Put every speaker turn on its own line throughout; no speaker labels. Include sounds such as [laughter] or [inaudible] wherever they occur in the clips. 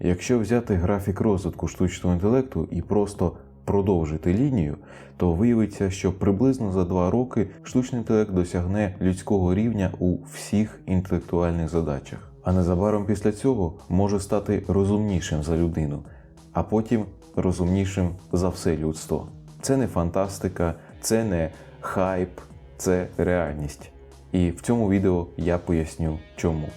Якщо взяти графік розвитку штучного інтелекту і просто продовжити лінію, то виявиться, що приблизно за два роки штучний інтелект досягне людського рівня у всіх інтелектуальних задачах. А незабаром після цього може стати розумнішим за людину, а потім розумнішим за все людство. Це не фантастика, це не хайп, це реальність. І в цьому відео я поясню чому.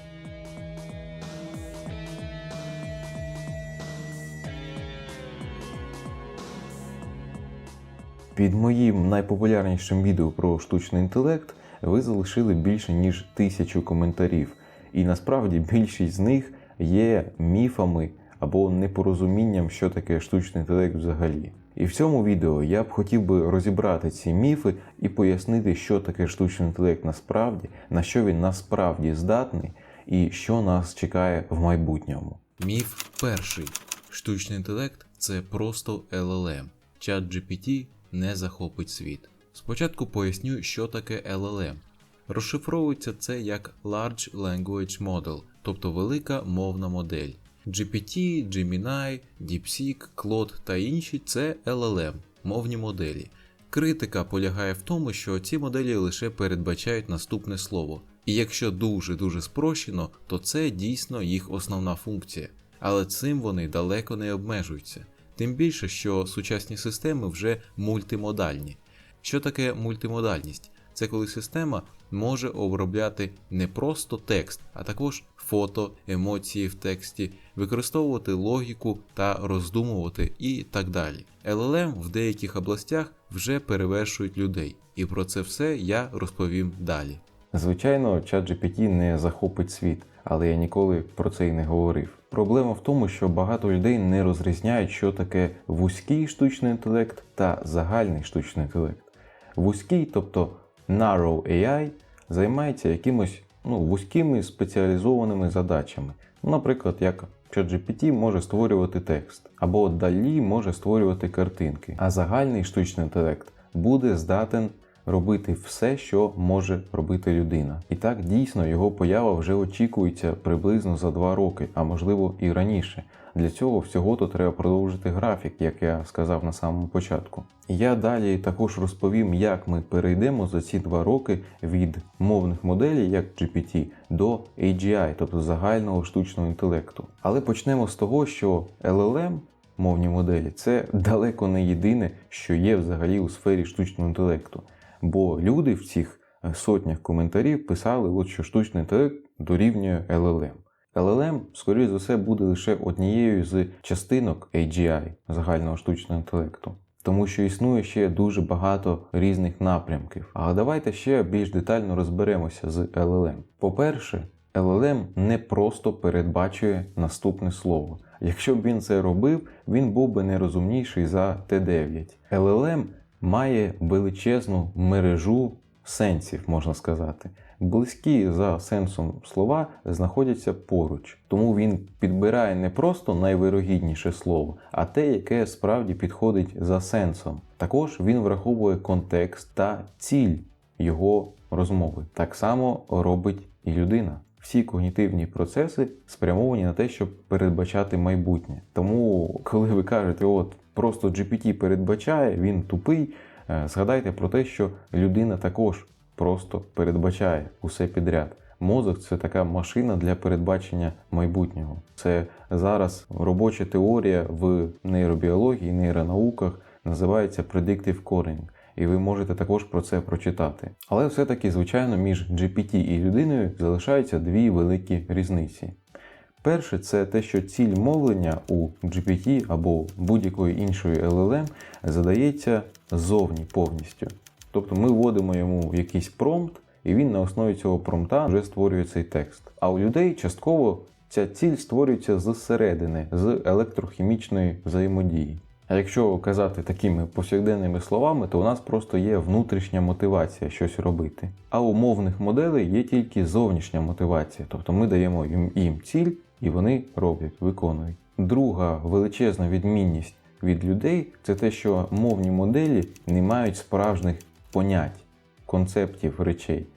Під моїм найпопулярнішим відео про штучний інтелект ви залишили більше ніж тисячу коментарів, і насправді більшість з них є міфами або непорозумінням, що таке штучний інтелект взагалі. І в цьому відео я б хотів би розібрати ці міфи і пояснити, що таке штучний інтелект насправді, на що він насправді здатний, і що нас чекає в майбутньому.
Міф перший. Штучний інтелект це просто LLM. Чат GPT не захопить світ. Спочатку поясню, що таке LLM. Розшифровується це як Large Language Model, тобто велика мовна модель. GPT, Gemini, DeepSeek, Claude та інші це LLM, мовні моделі. Критика полягає в тому, що ці моделі лише передбачають наступне слово. І якщо дуже-дуже спрощено, то це дійсно їх основна функція. Але цим вони далеко не обмежуються. Тим більше, що сучасні системи вже мультимодальні. Що таке мультимодальність? Це коли система може обробляти не просто текст, а також фото, емоції в тексті, використовувати логіку та роздумувати і так далі. LLM в деяких областях вже перевершують людей, і про це все я розповім далі.
Звичайно, ChatGPT не захопить світ, але я ніколи про це й не говорив. Проблема в тому, що багато людей не розрізняють, що таке вузький штучний інтелект та загальний штучний інтелект. Вузький, тобто narrow AI, займається якимось ну, вузькими спеціалізованими задачами. Наприклад, як ChatGPT може створювати текст, або DALL-E може створювати картинки, а загальний штучний інтелект буде здатен робити все, що може робити людина. І так дійсно його поява вже очікується приблизно за два роки, а можливо і раніше. Для цього всього то треба продовжити графік, як я сказав на самому початку. Я далі також розповім, як ми перейдемо за ці два роки від мовних моделей, як GPT, до AGI, тобто загального штучного інтелекту. Але почнемо з того, що LLM мовні моделі це далеко не єдине, що є взагалі у сфері штучного інтелекту. Бо люди в цих е, сотнях коментарів писали, от що штучний інтелект дорівнює LLM. LLM, скоріш за все, буде лише однією з частинок AGI загального штучного інтелекту. Тому що існує ще дуже багато різних напрямків. Але давайте ще більш детально розберемося з LLM. По-перше, LLM не просто передбачує наступне слово. Якщо б він це робив, він був би нерозумніший за Т9. LLM має величезну мережу сенсів, можна сказати. Близькі за сенсом слова знаходяться поруч, тому він підбирає не просто найвирогідніше слово, а те, яке справді підходить за сенсом. Також він враховує контекст та ціль його розмови. Так само робить і людина. Всі когнітивні процеси спрямовані на те, щоб передбачати майбутнє. Тому, коли ви кажете, от просто GPT передбачає, він тупий, е, згадайте про те, що людина також просто передбачає усе підряд. Мозок це така машина для передбачення майбутнього. Це зараз робоча теорія в нейробіології, нейронауках називається Predictive Coding. І ви можете також про це прочитати. Але все-таки, звичайно, між GPT і людиною залишаються дві великі різниці. Перше, це те, що ціль мовлення у GPT або будь-якої іншої LLM задається ззовні повністю. Тобто ми вводимо йому якийсь промпт, і він на основі цього промпта вже створює цей текст. А у людей частково ця ціль створюється зсередини, з електрохімічної взаємодії. А якщо казати такими повсякденними словами, то у нас просто є внутрішня мотивація щось робити. А у мовних моделей є тільки зовнішня мотивація, тобто ми даємо їм ціль і вони роблять, виконують. Друга величезна відмінність від людей це те, що мовні моделі не мають справжніх понять, концептів речей.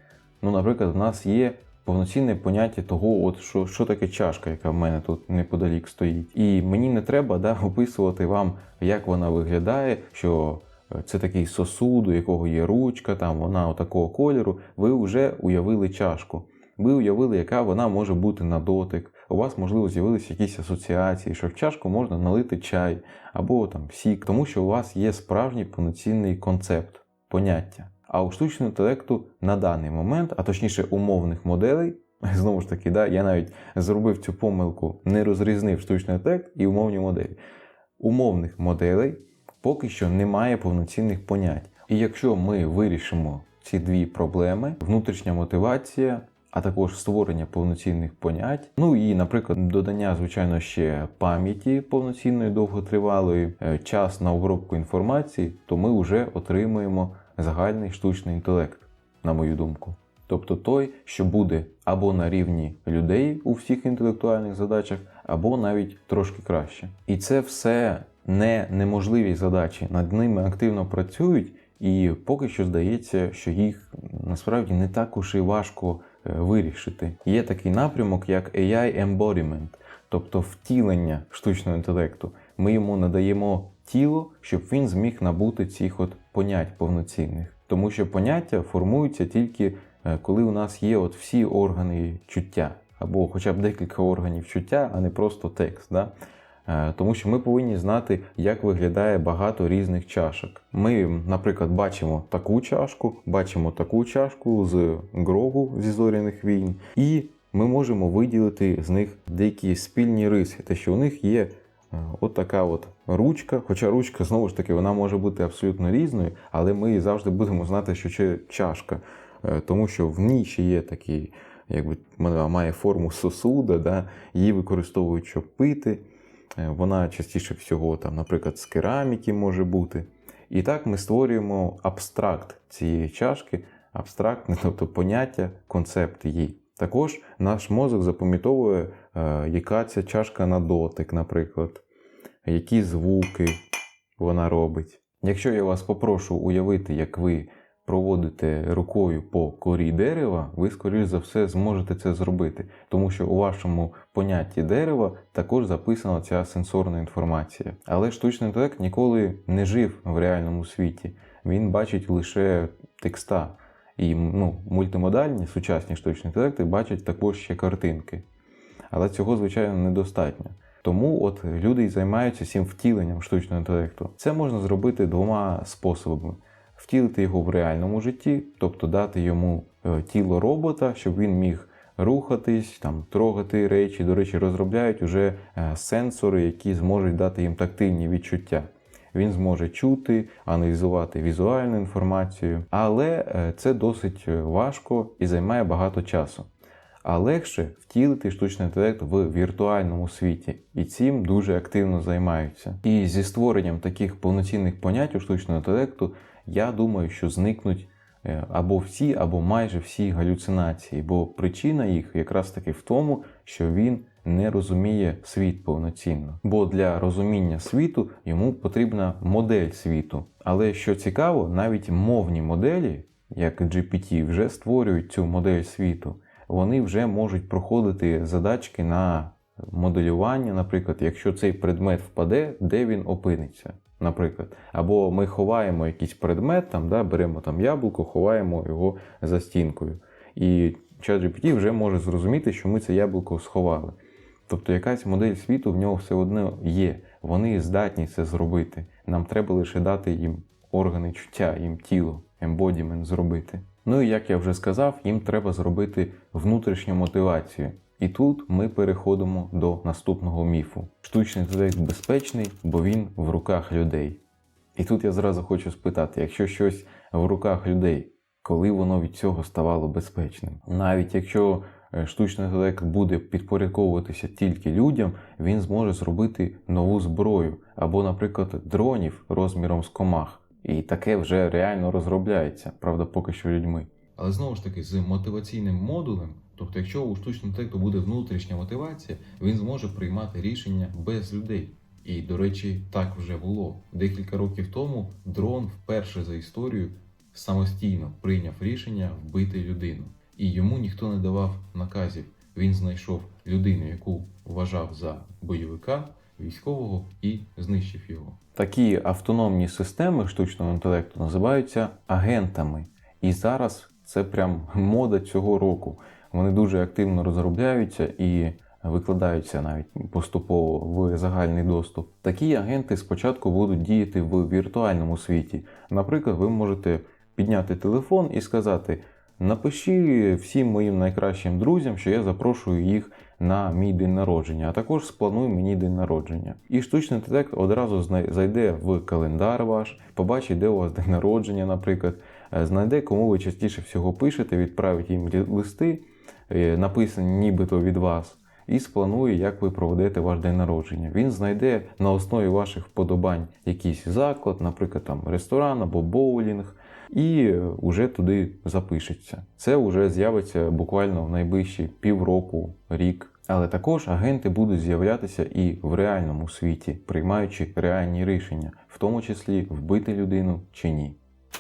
Ну, наприклад, в нас є повноцінне поняття того, от що, що таке чашка, яка в мене тут неподалік стоїть. І мені не треба да, [laughs] описувати вам, як вона виглядає, що е, це такий сосуд, у якого є ручка, там вона отакого кольору. Ви вже уявили чашку. Ви уявили, яка вона може бути на дотик. У вас, можливо, з'явилися якісь асоціації, що в чашку можна налити чай або там сік, тому що у вас є справжній повноцінний концепт, поняття. А у штучного інтелекту на даний момент, а точніше умовних моделей, [laughs] знову ж таки, да, я навіть зробив цю помилку, не розрізнив штучний інтелект і умовні моделі. Умовних моделей поки що немає повноцінних понять. І якщо ми вирішимо ці дві проблеми: внутрішня мотивація, а також створення повноцінних понять, ну і, наприклад, додання, звичайно, ще пам'яті повноцінної довготривалої, е, час на обробку інформації, то ми вже отримуємо загальний штучний інтелект, на мою думку. Тобто той, що буде або на рівні людей у всіх інтелектуальних задачах, або навіть трошки краще. І це все не неможливі задачі. Над ними активно працюють, і поки що здається, що їх насправді не так уж і важко вирішити. Є такий напрямок, як AI Embodiment, тобто втілення штучного інтелекту. Ми йому надаємо тіло, щоб він зміг набути цих от понять повноцінних. Тому що поняття формуються тільки е, коли у нас є от всі органи чуття, або хоча б декілька органів чуття, а не просто текст. Да? Е, Тому що ми повинні знати, як виглядає багато різних чашок. Ми, наприклад, бачимо таку чашку, бачимо таку чашку з Грогу зі зоряних війн, і ми можемо виділити з них деякі спільні риси, те, що у них є е, от така от ручка. Хоча ручка, знову ж таки, вона може бути абсолютно різною, але ми завжди будемо знати, що це чашка, Е, тому що в ній ще є такий, якби має форму сосуда, да? її використовують, щоб пити. Е, Вона частіше всього, там, наприклад, з кераміки може бути. І так ми створюємо абстракт цієї чашки, абстрактне, [laughs] тобто поняття, концепт її. Також наш мозок запам'ятовує, е, яка ця чашка на дотик, наприклад, які звуки вона робить. Якщо я вас попрошу уявити, як ви проводите рукою по корі дерева, ви, скоріш за все, зможете це зробити, тому що у вашому понятті дерева також записана ця сенсорна інформація. Але штучний інтелект ніколи не жив в реальному світі. Він бачить лише текста. І ну, мультимодальні сучасні штучні інтелекти бачать також ще картинки. Але цього, звичайно, недостатньо. Тому от люди й займаються цим втіленням штучного інтелекту. Це можна зробити двома способами: втілити його в реальному житті, тобто дати йому е, тіло робота, щоб він міг рухатись, там, трогати речі. До речі, розробляють уже е, сенсори, які зможуть дати їм тактильні відчуття. Він зможе чути, аналізувати візуальну інформацію, але е, це досить важко і займає багато часу. А легше втілити штучний інтелект в віртуальному світі, і цим дуже активно займаються. І зі створенням таких повноцінних понять у штучного інтелекту, я думаю, що зникнуть е, або всі, або майже всі галюцинації, бо причина їх якраз таки в тому, що він не розуміє світ повноцінно. Бо для розуміння світу йому потрібна модель світу. Але що цікаво, навіть мовні моделі, як GPT, вже створюють цю модель світу вони вже можуть проходити задачки на моделювання, наприклад, якщо цей предмет впаде, де він опиниться. Наприклад, або ми ховаємо якийсь предмет, там, да, беремо там яблуко, ховаємо його за стінкою. І ChatGPT вже може зрозуміти, що ми це яблуко сховали. Тобто якась модель світу в нього все одно є. Вони здатні це зробити. Нам треба лише дати їм органи чуття, їм тіло, ембодімент зробити. Ну і як я вже сказав, їм треба зробити внутрішню мотивацію. І тут ми переходимо до наступного міфу: штучний інтелект безпечний, бо він в руках людей. І тут я зразу хочу спитати: якщо щось в руках людей, коли воно від цього ставало безпечним? Навіть якщо е, штучний інтелект буде підпорядковуватися тільки людям, він зможе зробити нову зброю або, наприклад, дронів розміром з комах. І таке вже реально розробляється, правда, поки що людьми.
Але знову ж таки, з мотиваційним модулем, тобто, якщо у штучному інтелекту буде внутрішня мотивація, він зможе приймати рішення без людей. І, до речі, так вже було. Декілька років тому дрон вперше за історію самостійно прийняв рішення вбити людину.
і йому ніхто не давав наказів. Він знайшов людину, яку вважав за бойовика, військового і знищив його. Такі автономні системи штучного інтелекту називаються агентами. І зараз це прям мода цього року. Вони дуже активно розробляються і викладаються навіть поступово в загальний доступ. Такі агенти спочатку будуть діяти в віртуальному світі. Наприклад, ви можете підняти телефон і сказати: напиши всім моїм найкращим друзям, що я запрошую їх на мій день народження, а також сплануй мені день народження. І штучний інтелект одразу зайде в календар ваш, побачить, де у вас день народження, наприклад, е, знайде, кому ви частіше всього пишете, відправить їм листи, написані нібито від вас, і спланує, як ви проведете ваш день народження. Він знайде на основі ваших вподобань якийсь заклад, наприклад, там ресторан або боулінг, і вже туди запишеться. Це вже з'явиться буквально в найближчі півроку, рік. Але також агенти будуть з'являтися і в реальному світі, приймаючи реальні рішення, в тому числі вбити людину чи ні.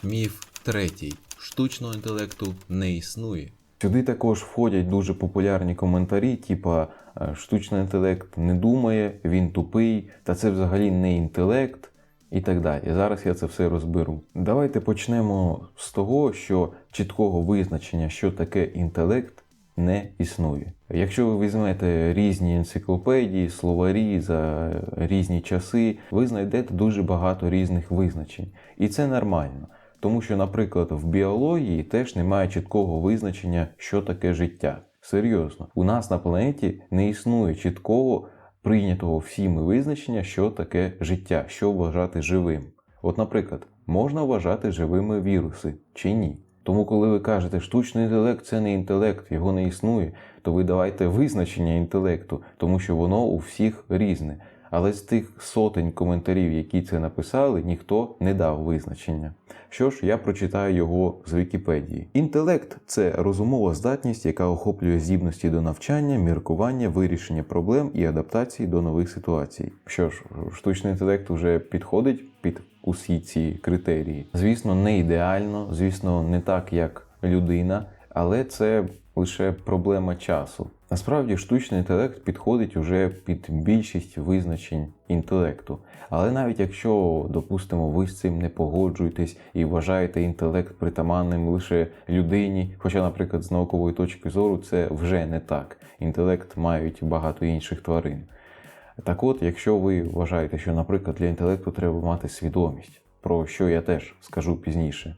Міф третій. Штучного інтелекту не існує.
Сюди також входять дуже популярні коментарі, типа е, штучний інтелект не думає, він тупий, та це взагалі не інтелект і так далі. Зараз я це все розберу. Давайте почнемо з того, що чіткого визначення, що таке інтелект, не існує. Якщо ви візьмете різні енциклопедії, словарі за різні часи, ви знайдете дуже багато різних визначень. І це нормально. Тому що, наприклад, в біології теж немає чіткого визначення, що таке життя. Серйозно, у нас на планеті не існує чіткого прийнятого всіми визначення, що таке життя, що вважати живим. От, наприклад, можна вважати живими віруси чи ні. Тому, коли ви кажете, штучний інтелект це не інтелект, його не існує, то ви давайте визначення інтелекту, тому що воно у всіх різне. Але з тих сотень коментарів, які це написали, ніхто не дав визначення. Що ж, я прочитаю його з Вікіпедії. Інтелект це розумова здатність, яка охоплює здібності до навчання, міркування, вирішення проблем і адаптації до нових ситуацій. Що ж, штучний інтелект вже підходить під усі ці критерії. Звісно, не ідеально, звісно, не так, як людина, але це лише проблема часу. Насправді штучний інтелект підходить уже під більшість визначень інтелекту. Але навіть якщо, допустимо, ви з цим не погоджуєтесь і вважаєте інтелект притаманним лише людині, хоча, наприклад, з наукової точки зору це вже не так. Інтелект мають багато інших тварин. Так от, якщо ви вважаєте, що, наприклад, для інтелекту треба мати свідомість, про що я теж скажу пізніше,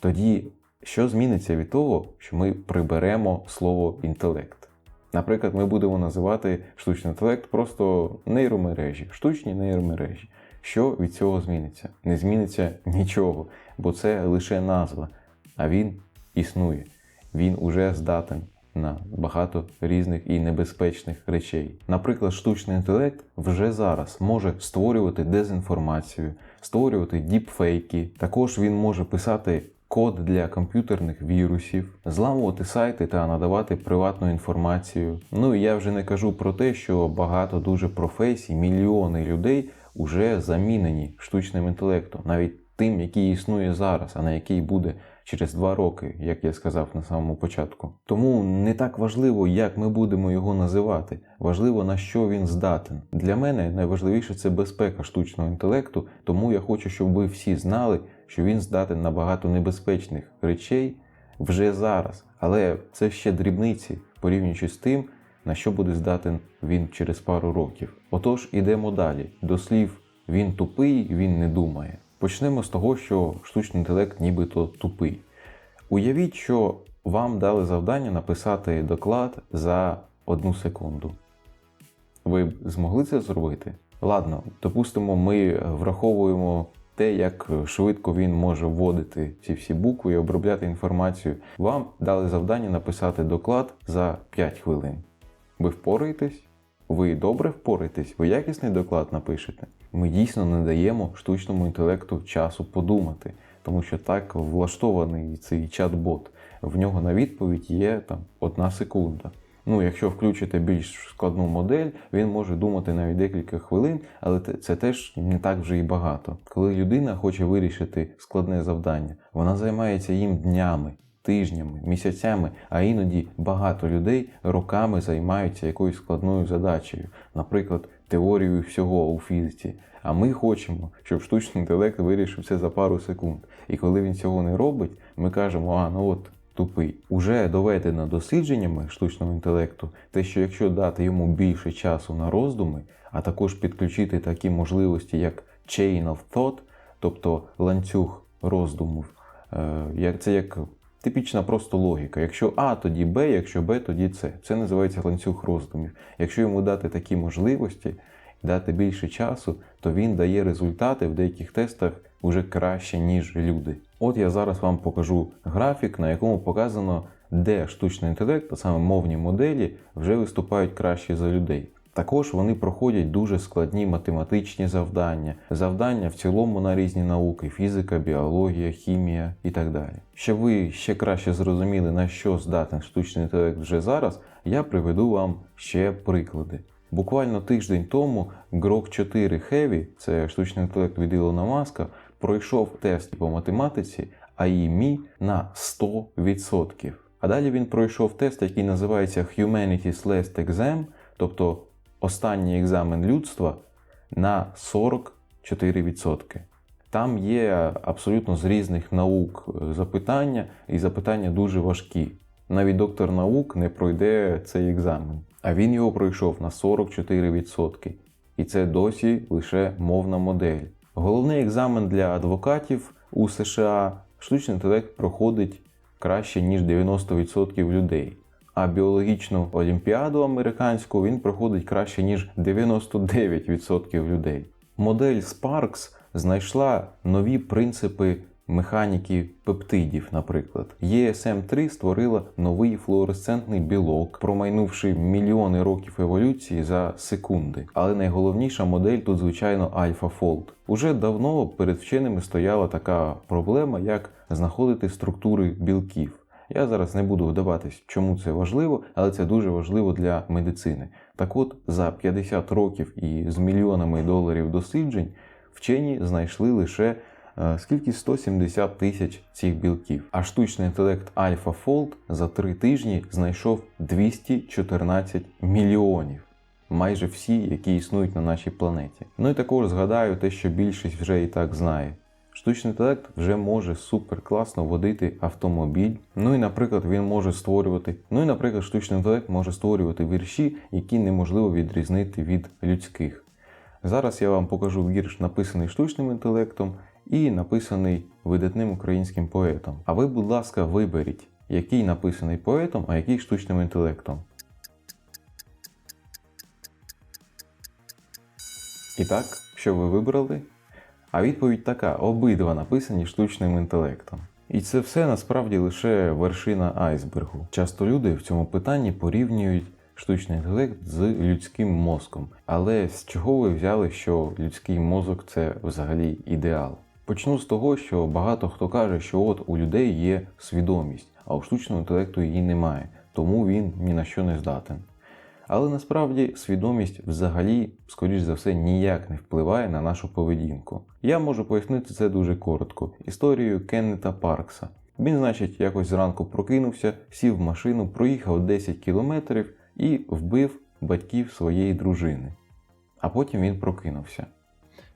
тоді що зміниться від того, що ми приберемо слово інтелект? Наприклад, ми будемо називати штучний інтелект просто нейромережі, штучні нейромережі. Що від цього зміниться? Не зміниться нічого, бо це лише назва, а він існує. Він уже здатен на багато різних і небезпечних речей. Наприклад, штучний інтелект вже зараз може створювати дезінформацію, створювати діпфейки. Також він може писати код для комп'ютерних вірусів, зламувати сайти та надавати приватну інформацію. Ну і я вже не кажу про те, що багато дуже професій, мільйони людей уже замінені штучним інтелектом, навіть тим, який існує зараз, а на який буде через два роки, як я сказав на самому початку. Тому не так важливо, як ми будемо його називати. Важливо на що він здатен. Для мене найважливіше це безпека штучного інтелекту, тому я хочу, щоб ви всі знали, що він здатен на багато небезпечних речей вже зараз. Але це ще дрібниці, порівнюючи з тим, на що буде здатен він через пару років. Отож, ідемо далі. До слів він тупий, він не думає. Почнемо з того, що штучний інтелект нібито тупий. Уявіть, що вам дали завдання написати доклад за одну секунду. Ви б змогли це зробити? Ладно, допустимо, ми враховуємо те, як швидко він може вводити ці всі букви і обробляти інформацію. Вам дали завдання написати доклад за 5 хвилин. Ви впораєтесь? Ви добре впораєтесь? Ви якісний доклад напишете? Ми дійсно не даємо штучному інтелекту часу подумати, тому що так влаштований цей чат-бот. В нього на відповідь є там одна секунда. Ну, якщо включити більш складну модель, він може думати навіть декілька хвилин, але це теж не так вже і багато. Коли людина хоче вирішити складне завдання, вона займається їм днями. тижнями, місяцями, а іноді багато людей роками займаються якоюсь складною задачею, наприклад, теорією всього у фізиці. А ми хочемо, щоб штучний інтелект вирішив це за пару секунд. І коли він цього не робить, ми кажемо, а ну от тупий. Уже доведено дослідженнями штучного інтелекту, те, що якщо дати йому більше часу на роздуми, а також підключити такі можливості, як chain of thought, тобто ланцюг роздумів, е, це як типічна просто логіка. Якщо А, тоді Б, якщо Б, тоді С. Це називається ланцюг роздумів. Якщо йому дати такі можливості, дати більше часу, то він дає результати в деяких тестах уже краще, ніж люди. От я зараз вам покажу графік, на якому показано, де штучний інтелект, а саме мовні моделі, вже виступають краще за людей. Також вони проходять дуже складні математичні завдання, завдання в цілому на різні науки: фізика, біологія, хімія і так далі. Щоб ви ще краще зрозуміли, на що здатен штучний інтелект вже зараз, я приведу вам ще приклади. Буквально тиждень тому Grok 4 Heavy, це штучний інтелект від Ілона Маска, пройшов тест по математиці AIME на 100%. А далі він пройшов тест, який називається Humanities Last Exam, тобто останній екзамен людства на 44%. Там є абсолютно з різних наук е, запитання, і запитання дуже важкі. Навіть доктор наук не пройде цей екзамен. А він його пройшов на 44%. І це досі лише мовна модель. Головний екзамен для адвокатів у США штучний інтелект проходить краще, ніж 90% людей. А біологічну олімпіаду американську він проходить краще, ніж 99% людей. Модель Sparks знайшла нові принципи механіки пептидів, наприклад. ESM3 створила новий флуоресцентний білок, промайнувши мільйони років еволюції за секунди. Але найголовніша модель тут, звичайно, AlphaFold. Уже давно перед вченими стояла така проблема, як знаходити структури білків. Я зараз не буду вдаватись, чому це важливо, але це дуже важливо для медицини. Так от, за 50 років і з мільйонами доларів досліджень вчені знайшли лише е, скільки 170 тисяч цих білків. А штучний інтелект AlphaFold за три тижні знайшов 214 мільйонів. Майже всі, які існують на нашій планеті. Ну і також згадаю те, що більшість вже і так знає. Штучний інтелект вже може супер класно водити автомобіль. Ну і, наприклад, він може створювати. Ну і, наприклад, штучний інтелект може створювати вірші, які неможливо відрізнити від людських. Зараз я вам покажу вірш, написаний штучним інтелектом і написаний видатним українським поетом. А ви, будь ласка, виберіть, який написаний поетом, а який штучним інтелектом. І так, що ви вибрали? А відповідь така: обидва написані штучним інтелектом. І це все насправді лише вершина айсбергу. Часто люди в цьому питанні порівнюють штучний інтелект з людським мозком. Але з чого ви взяли, що людський мозок це взагалі ідеал? Почну з того, що багато хто каже, що от у людей є свідомість, а у штучного інтелекту її немає, тому він ні на що не здатен. Але насправді свідомість взагалі, скоріш за все, ніяк не впливає на нашу поведінку. Я можу пояснити це дуже коротко історією Кеннета Паркса. Він, значить, якось зранку прокинувся, сів в машину, проїхав 10 кілометрів і вбив батьків своєї дружини. А потім він прокинувся.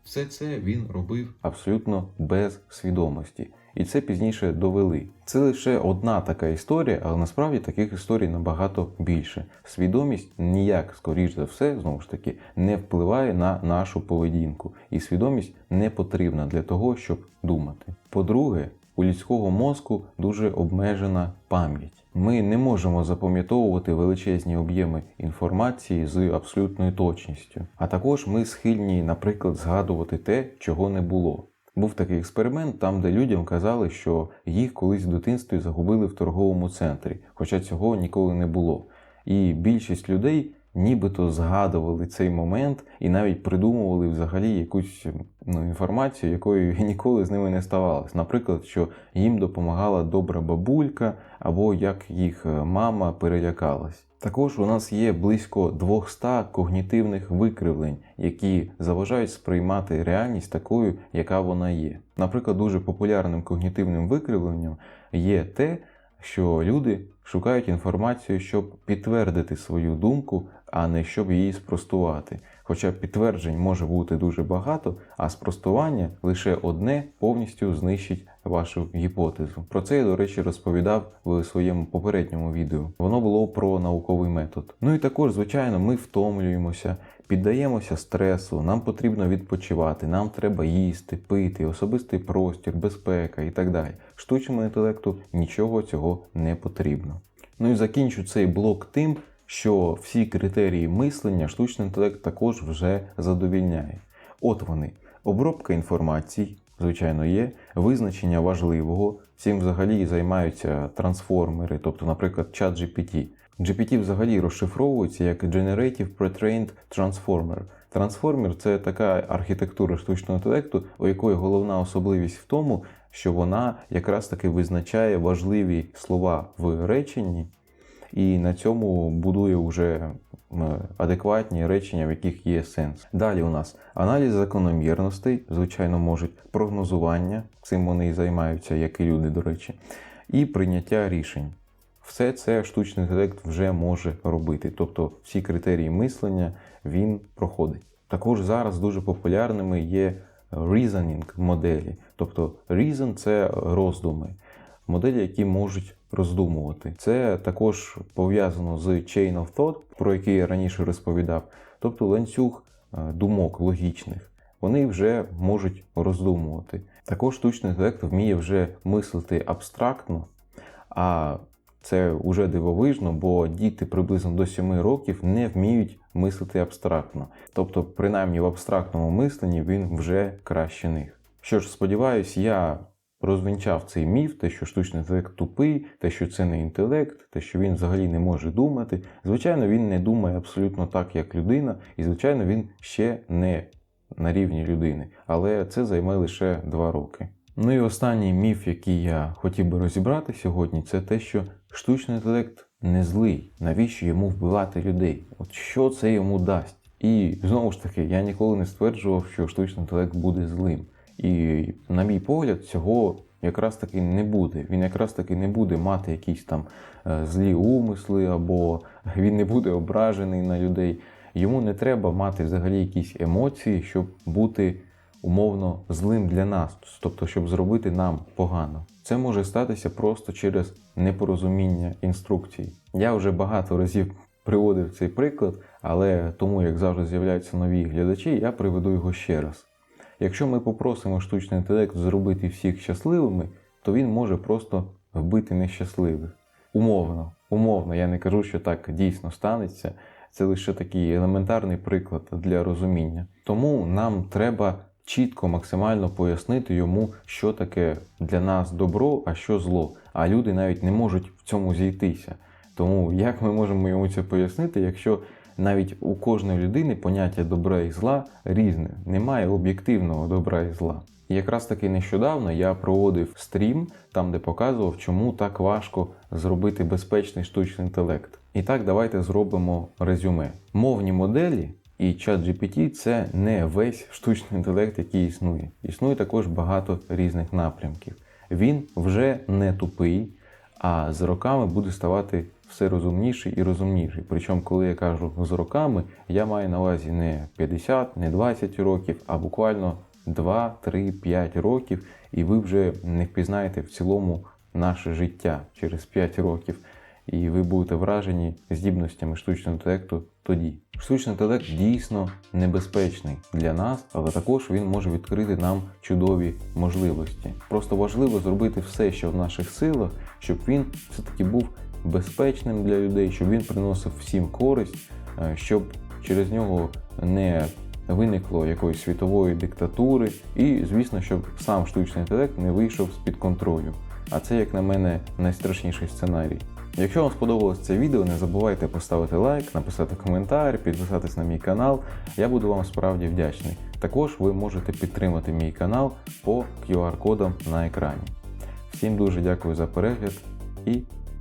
Все це він робив абсолютно без свідомості. І це пізніше довели. Це лише одна така історія, але насправді таких історій набагато більше. Свідомість ніяк, скоріш за все, знову ж таки, не впливає на нашу поведінку. І свідомість не потрібна для того, щоб думати. По-друге, у людського мозку дуже обмежена пам'ять. Ми не можемо запам'ятовувати величезні об'єми інформації з абсолютною точністю. А також ми схильні, наприклад, згадувати те, чого не було. Був такий експеримент, там, де людям казали, що їх колись в дитинстві загубили в торговому центрі, хоча цього ніколи не було. І більшість людей нібито згадували цей момент і навіть придумували взагалі якусь ну, інформацію, якою [laughs] ніколи з ними не ставалось. Наприклад, що їм допомагала добра бабулька, або як їх мама перелякалась. Також у нас є близько 200 когнітивних викривлень, які заважають сприймати реальність такою, яка вона є. Наприклад, дуже популярним когнітивним викривленням є те, що люди шукають інформацію, щоб підтвердити свою думку, а не щоб її спростувати. Хоча підтверджень може бути дуже багато, а спростування лише одне повністю знищить вашу гіпотезу. Про це я, до речі, розповідав в своєму попередньому відео. Воно було про науковий метод. Ну і також, звичайно, ми втомлюємося, піддаємося стресу, нам потрібно відпочивати, нам треба їсти, пити, особистий простір, безпека і так далі. Штучному інтелекту нічого цього не потрібно. Ну і закінчу цей блок тим, що всі критерії мислення штучний інтелект також вже задовільняє. От вони: обробка інформацій, звичайно, є, визначення важливого. Цим взагалі займаються трансформери, тобто, наприклад, чат GPT. GPT взагалі розшифровується як Generative Pre-trained Transformer. Трансформер це така архітектура штучного інтелекту, у якої головна особливість в тому, що вона якраз таки визначає важливі слова в реченні, і на цьому будує вже адекватні речення, в яких є сенс. Далі у нас аналіз закономірностей, звичайно, можуть прогнозування, цим вони і займаються, як і люди, до речі, і прийняття рішень. Все це штучний інтелект вже може робити. Тобто всі критерії мислення він проходить. Також зараз дуже популярними є reasoning моделі. Тобто reason – це роздуми, моделі, які можуть роздумувати. Це також пов'язано з chain of thought, про який я раніше розповідав, тобто ланцюг е, думок логічних. Вони вже можуть роздумувати. Також штучний інтелект вміє вже мислити абстрактно, а це вже дивовижно, бо діти приблизно до 7 років не вміють мислити абстрактно. Тобто, принаймні в абстрактному мисленні він вже краще них. Що ж, сподіваюсь, я розвінчав цей міф, те, що штучний інтелект тупий, те, що це не інтелект, те, що він взагалі не може думати. Звичайно, він не думає абсолютно так, як людина, і, звичайно, він ще не на рівні людини. Але це займе лише 2 роки. Ну і останній міф, який я хотів би розібрати сьогодні, це те, що штучний інтелект не злий. Навіщо йому вбивати людей? От що це йому дасть? І знову ж таки, я ніколи не стверджував, що штучний інтелект буде злим. І, на мій погляд, цього якраз таки не буде. Він якраз таки не буде мати якісь там е, злі умисли, або [laughs] він не буде ображений на людей. Йому не треба мати взагалі якісь емоції, щоб бути умовно злим для нас, тобто, щоб зробити нам погано. Це може статися просто через непорозуміння інструкцій. Я вже багато разів приводив цей приклад, але тому, як завжди з'являються нові глядачі, я приведу його ще раз. Якщо ми попросимо штучний інтелект зробити всіх щасливими, то він може просто вбити нещасливих. Умовно, умовно, я не кажу, що так дійсно станеться. Це лише такий елементарний приклад для розуміння. Тому нам треба чітко, максимально пояснити йому, що таке для нас добро, а що зло. А люди навіть не можуть в цьому зійтися. Тому як ми можемо йому це пояснити, якщо навіть у кожної людини поняття добра і зла різне, немає об'єктивного добра і зла. І якраз таки нещодавно я проводив стрім, там де показував, чому так важко зробити безпечний штучний інтелект. І так, давайте зробимо резюме. Мовні моделі і чат GPT це не весь штучний інтелект, який існує. Існує також багато різних напрямків. Він вже не тупий, а з роками буде ставати все розумніший і розумніший. Причому, коли я кажу з роками, я маю на увазі не 50, не 20 років, а буквально 2, 3, 5 років, і ви вже не впізнаєте в цілому наше життя через 5 років. І ви будете вражені здібностями штучного інтелекту тоді. Штучний інтелект дійсно небезпечний для нас, але також він може відкрити нам чудові можливості. Просто важливо зробити все, що в наших силах, щоб він все-таки був безпечним для людей, щоб він приносив всім користь, е, щоб через нього не виникло якоїсь світової диктатури, і, звісно, щоб сам штучний інтелект не вийшов з-під контролю. А це, як на мене, найстрашніший сценарій. Якщо вам сподобалось це відео, не забувайте поставити лайк, написати коментар, підписатись на мій канал. Я буду вам справді вдячний. Також ви можете підтримати мій канал по QR-кодам на екрані. Всім дуже дякую за перегляд і